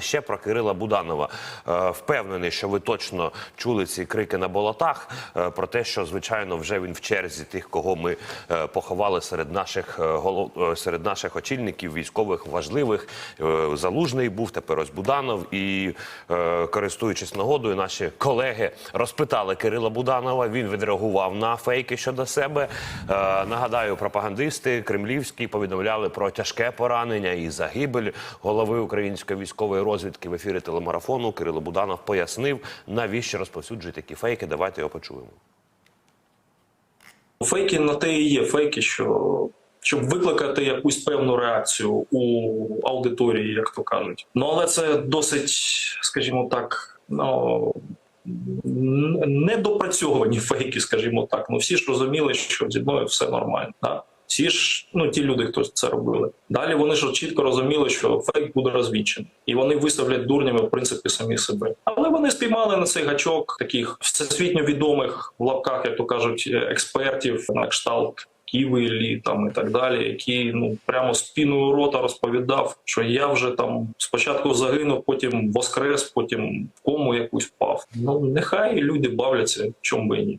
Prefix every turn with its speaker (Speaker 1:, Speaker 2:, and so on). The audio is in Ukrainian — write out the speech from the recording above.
Speaker 1: Ще про Кирила Буданова Е, впевнений, що ви точно чули ці крики на болотах е, про те, що звичайно вже він в черзі тих, кого ми е, поховали серед наших серед наших очільників військових важливих. Залужний був тепер ось Буданов. І користуючись нагодою, наші колеги розпитали Кирила Буданова. Він відреагував на фейки щодо себе. Нагадаю, пропагандисти кремлівські повідомляли про тяжке поранення і загибель голови української військової розвідки в ефірі телемарафону. Кирило Буданов пояснив, навіщо розповсюджують такі фейки. Давайте його почуємо.
Speaker 2: Фейки на те і є фейки, що щоб викликати якусь певну реакцію у аудиторії, як то кажуть. Ну але це досить, скажімо так, ну недопрацьовані фейки, скажімо так. Ну всі ж розуміли, що зі мною все нормально. Да? Всі ж, ну ті люди, хто це робили. Далі вони ж чітко розуміли, що фейк буде розвічений, і вони виставлять дурнями в принципі самі себе. Але вони спіймали на цей гачок таких всесвітньо відомих в лапках, як то кажуть, експертів на кшталт. Ківелі там і так далі, які ну прямо з піною рота розповідав, що я вже там спочатку загинув, потім воскрес, потім в кому якусь впав. Ну нехай люди бавляться, чому би ні.